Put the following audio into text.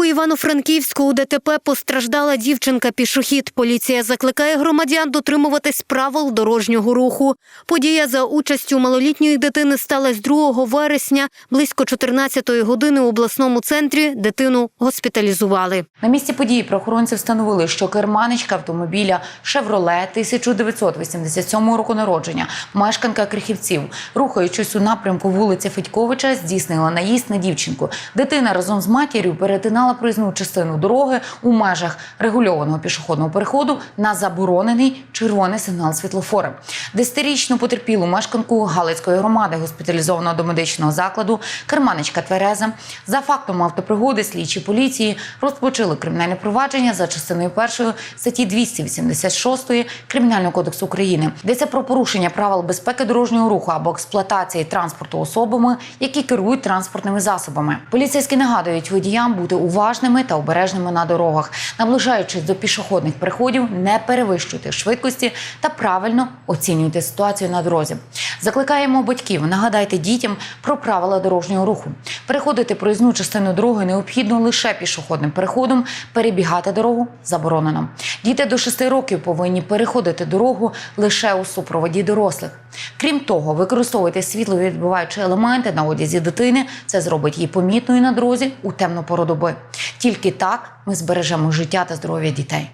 У Івано-Франківську у ДТП постраждала дівчинка-пішохід. Поліція закликає громадян дотримуватись правил дорожнього руху. Подія за участю малолітньої дитини сталася 2 вересня. Близько 14-ї години у обласному центрі дитину госпіталізували. На місці події правоохоронці встановили, що керманичка автомобіля «Шевроле» 1987 року народження, мешканка Крихівців, рухаючись у напрямку вулиці Федьковича, здійснила наїзд на дівчинку. Дитина разом з матір'ю перетинала проїзну частину дороги у межах регульованого пішохідного переходу на заборонений червоний сигнал світлофора. Десятирічну потерпілу мешканку Галицької громади госпіталізовано до медичного закладу Керманичка Твереза. За фактом автопригоди слідчі поліції розпочали кримінальне провадження за частиною першої статті 286 Кримінального кодексу України. Йдеться про порушення правил безпеки дорожнього руху або експлуатації транспорту особами, які керують транспортними засобами. Поліцейські нагадують водіям бути уважними та обережними на дорогах, наближаючись до пішохідних переходів, не перевищуйте швидкості та правильно оцінюйте ситуацію на дорозі. Закликаємо батьків, нагадайте дітям про правила дорожнього руху. Переходити проїзну частину дороги необхідно лише пішохідним переходом. Перебігати дорогу заборонено. Діти до 6 років повинні переходити дорогу лише у супроводі дорослих. Крім того, використовуйте світловідбиваючі елементи на одязі дитини. Це зробить її помітною на дорозі у темну пору доби. Тільки так ми збережемо життя та здоров'я дітей.